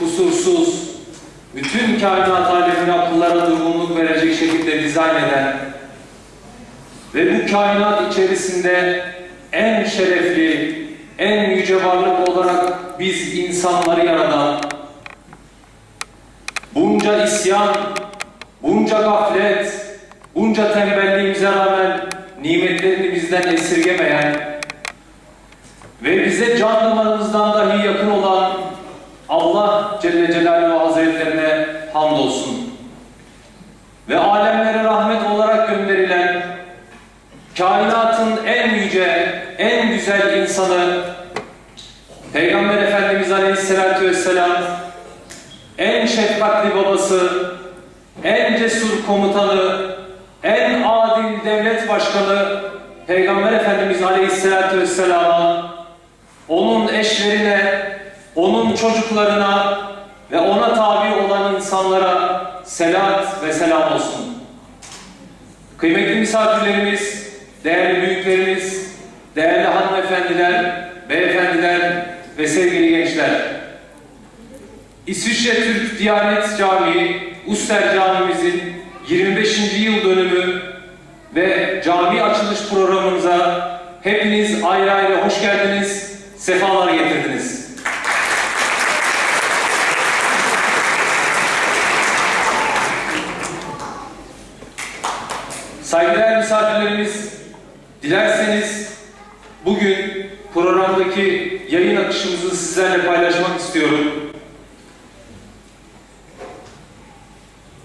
kusursuz, bütün kainat alemini akıllara durgunluk verecek şekilde dizayn eden ve bu kainat içerisinde en şerefli, en yüce varlık olarak biz insanları yaratan, bunca isyan, bunca gaflet, bunca tembelliğimize rağmen nimetlerini bizden esirgemeyen ve bize can damarımızdan dahi yakın hamdolsun. Ve alemlere rahmet olarak gönderilen kainatın en yüce, en güzel insanı Peygamber Efendimiz Aleyhisselatü Vesselam en şefkatli babası, en cesur komutanı, en adil devlet başkanı Peygamber Efendimiz Aleyhisselatü Vesselam'a, onun eşlerine, onun çocuklarına ve ona tabi olan insanlara selat ve selam olsun. Kıymetli misafirlerimiz, değerli büyüklerimiz, değerli hanımefendiler, beyefendiler ve sevgili gençler. İsviçre Türk Diyanet Camii, Uster Camimizin 25. yıl dönümü ve cami açılış programımıza hepiniz ayrı ayrı hoş geldiniz, sefalar getirdiniz. Misafirlerimiz, dilerseniz bugün programdaki yayın akışımızı sizlerle paylaşmak istiyorum.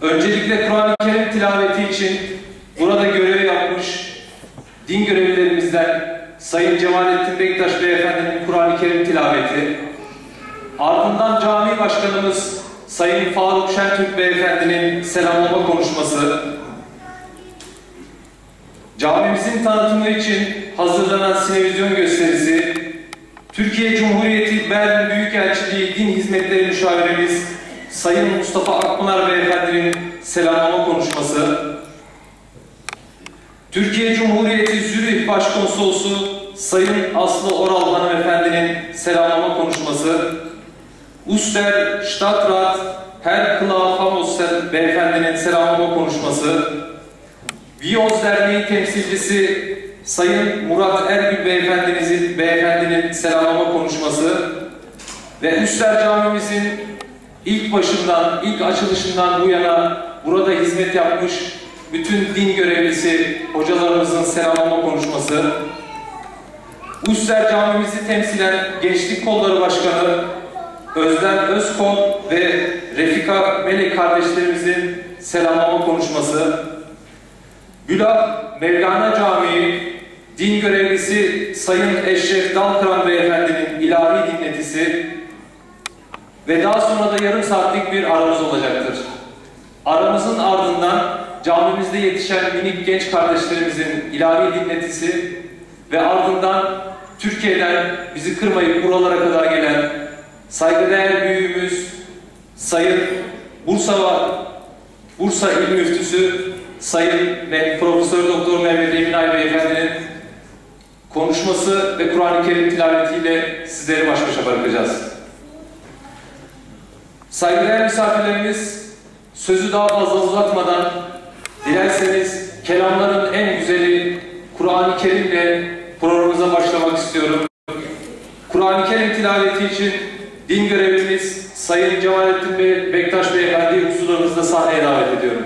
Öncelikle Kur'an-ı Kerim tilaveti için burada görev yapmış din görevlilerimizden Sayın Cemalettin Bektaş Beyefendi'nin Kur'an-ı Kerim tilaveti, ardından cami başkanımız Sayın Faruk Şentürk Beyefendi'nin selamlama konuşması, camimizin tanıtımı için hazırlanan sinevizyon gösterisi, Türkiye Cumhuriyeti Berlin Büyükelçiliği Din Hizmetleri Müşavirimiz Sayın Mustafa Akpınar Beyefendi'nin selamlama konuşması, Türkiye Cumhuriyeti Zürih Başkonsolosu Sayın Aslı Oral Hanımefendi'nin selamlama konuşması, Uster Stadtrat Herr Klaus Beyefendi'nin selamlama konuşması, Viyoz Derneği temsilcisi Sayın Murat Ergül Beyefendimizin, Beyefendinin selamlama konuşması ve Üster Camimizin ilk başından, ilk açılışından bu yana burada hizmet yapmış bütün din görevlisi hocalarımızın selamlama konuşması, Üster Camimizi temsilen Gençlik Kolları Başkanı Özlem Özkol ve Refika Melek kardeşlerimizin selamlama konuşması, Gülah Mevlana Camii din görevlisi Sayın Eşref Dalkıran Beyefendi'nin ilahi dinletisi ve daha sonra da yarım saatlik bir aramız olacaktır. Aramızın ardından camimizde yetişen minik genç kardeşlerimizin ilahi dinletisi ve ardından Türkiye'den bizi kırmayıp buralara kadar gelen saygıdeğer büyüğümüz Sayın Bursa Bursa İl Müftüsü Sayın ve Profesör Doktor Mehmet Eminay Beyefendi'nin konuşması ve Kur'an-ı Kerim tilavetiyle sizleri baş başa bırakacağız. Saygıdeğer misafirlerimiz, sözü daha fazla uzatmadan dilerseniz kelamların en güzeli Kur'an-ı Kerim'le programımıza başlamak istiyorum. Kur'an-ı Kerim tilaveti için din görevlimiz Sayın Cemalettin Bey, Bektaş Beyefendi'yi huzurlarınızda sahneye davet ediyorum.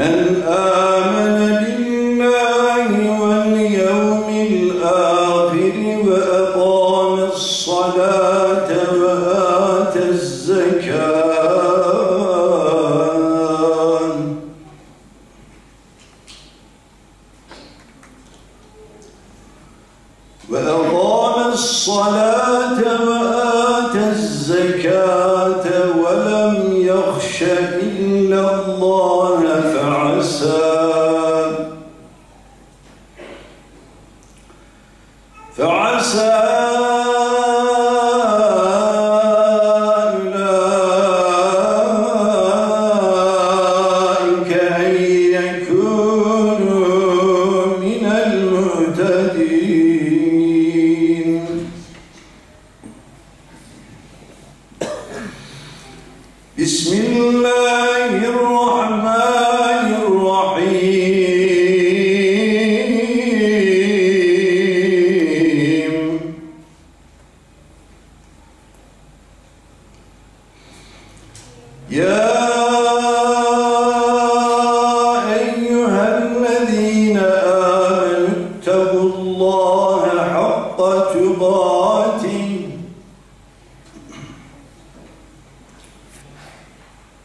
من آمن بالله واليوم الآخر وأقام الصلاة وآت الزكاة. وأقام الصلاة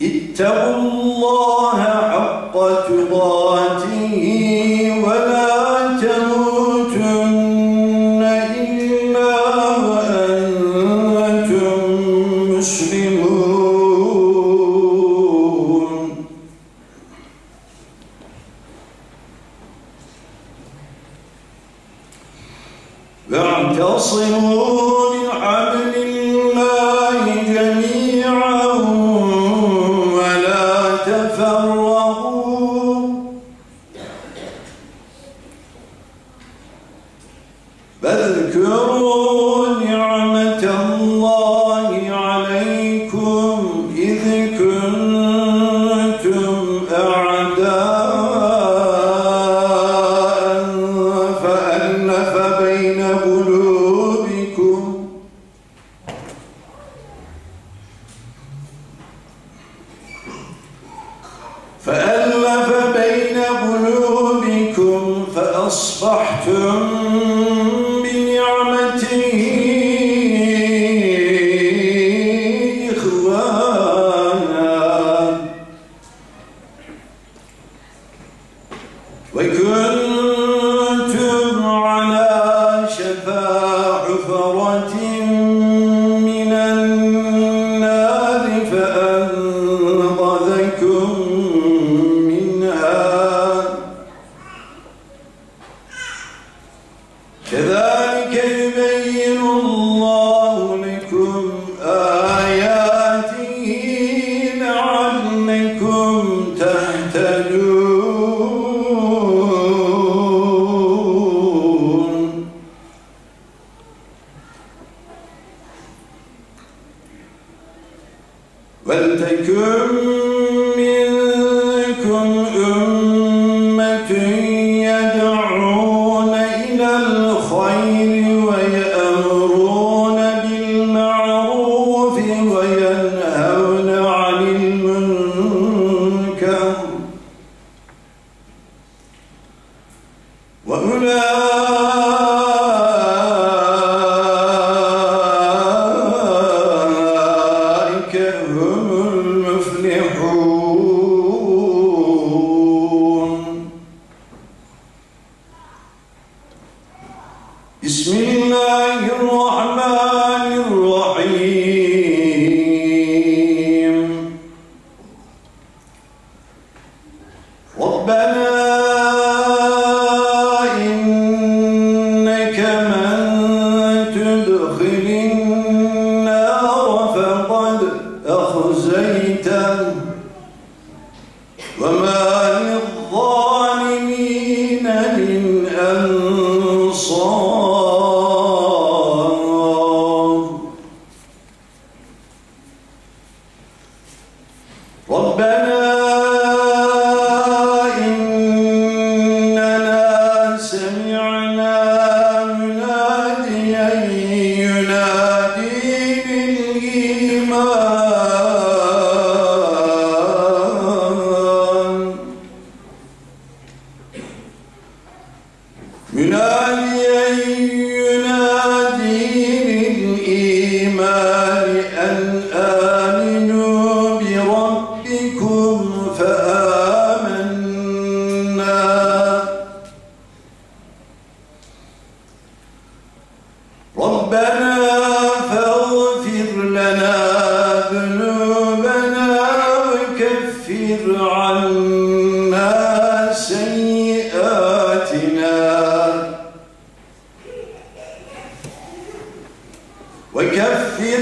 اتقوا الله حق تقاته ولا تموتن إلا وأنتم مسلمون. واعتصموا بعبد الله كنت وَلْتَكُنْ مِنْكُمْ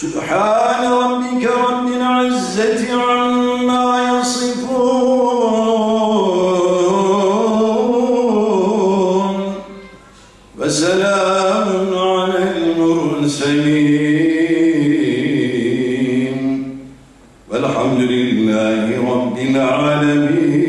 سبحان ربك رب العزة عما يصفون. على المرسلين. والحمد لله رب العالمين.